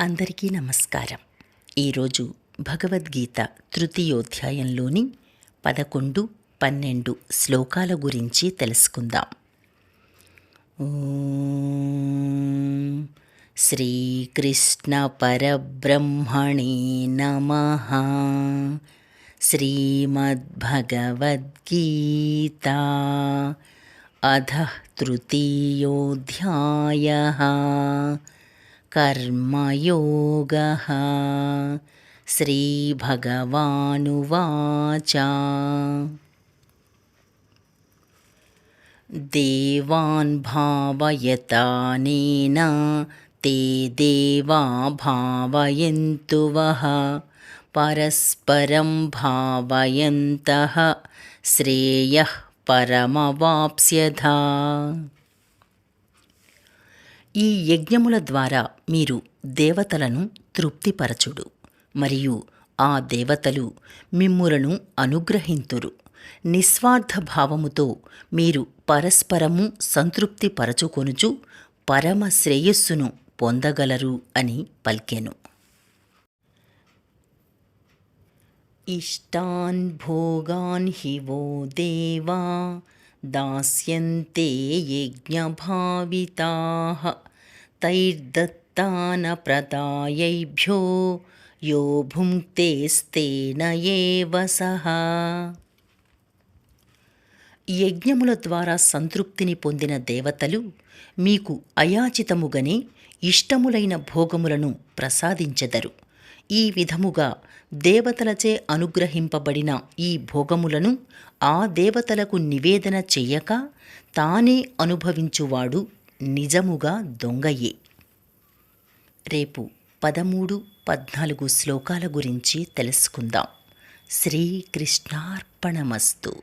అందరికీ నమస్కారం. ఈరోజు భగవద్గీత తృతీయోధ్యాయంలోని పదకొండు పన్నెండు శ్లోకాల గురించి తెలుసుకుందాం. శ్రీకృష్ణ పరబ్రహ్మణే నమ. శ్రీమద్భగవద్గీతా అధ తృతీయోధ్యాయ. कर्मयोगः। श्रीभगवानुवाच। देवान् भावयतानेन ते देवा भावयन्तु वः। परस्परं भावयन्तः श्रेयः परमवाप्स्यधा। ఈ యజ్ఞముల ద్వారా మీరు దేవతలను తృప్తిపరచుడు మరియు ఆ దేవతలు మిమ్ములను అనుగ్రహింతురు. నిస్వార్థ భావముతో మీరు పరస్పరము సంతృప్తి పరచుకొనుచు పరమ శ్రేయస్సును పొందగలరు అని పలికెను. ఇష్టాన్ భోగాన్ హివో దేవా दास्यन्ते यज्ञभाविताः तैर्दत्तानप्रदायैभ्यो यो భుంక్తేస్తేన ఏవ సహా యజ్ఞముల ద్వారా సంతృప్తిని పొందిన దేవతలు మీకు అయాచితముగనే ఇష్టములైన భోగములను ప్రసాదించెదరు ఈ విధముగా దేవతలచే అనుగ్రహింపబడిన ఈ భోగములను ఆ దేవతలకు నివేదన చెయ్యక తానే అనుభవించువాడు నిజముగా దొంగయే. రేపు పదమూడు పద్నాలుగు శ్లోకాల గురించి తెలుసుకుందాం. శ్రీకృష్ణార్పణమస్తు.